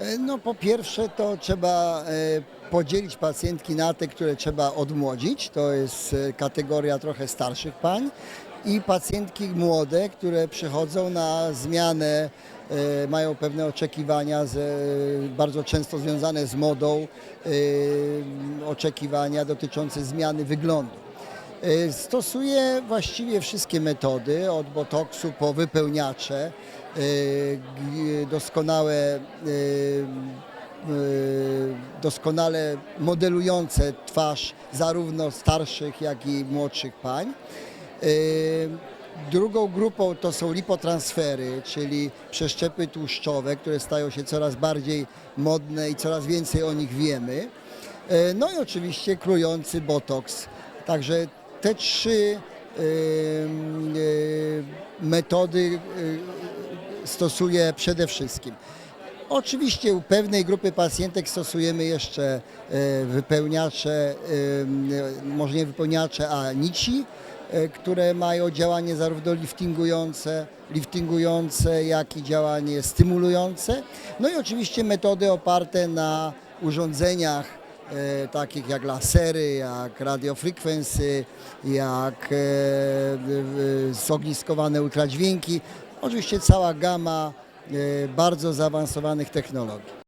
E, No po pierwsze to trzeba e, podzielić pacjentki na te, które trzeba odmłodzić, to jest e, kategoria trochę starszych pań i pacjentki młode, które przychodzą na zmianę, mają pewne oczekiwania z, bardzo często związane z modą, oczekiwania dotyczące zmiany wyglądu. E, Stosuję właściwie wszystkie metody, od botoksu po wypełniacze, e, doskonałe, e, doskonale modelujące twarz zarówno starszych, jak i młodszych pań. Drugą grupą to są lipotransfery, czyli przeszczepy tłuszczowe, które stają się coraz bardziej modne i coraz więcej o nich wiemy. No i oczywiście krujący botoks. Także te trzy e, metody e, stosuję przede wszystkim. Oczywiście u pewnej grupy pacjentek stosujemy jeszcze e, wypełniacze, może nie wypełniacze, a nici, które mają działanie zarówno liftingujące, liftingujące, jak i działanie stymulujące. No i oczywiście metody oparte na urządzeniach e, takich jak lasery, jak radiofrequency, jak e, e, zogniskowane ultradźwięki. Oczywiście cała gama e, bardzo zaawansowanych technologii.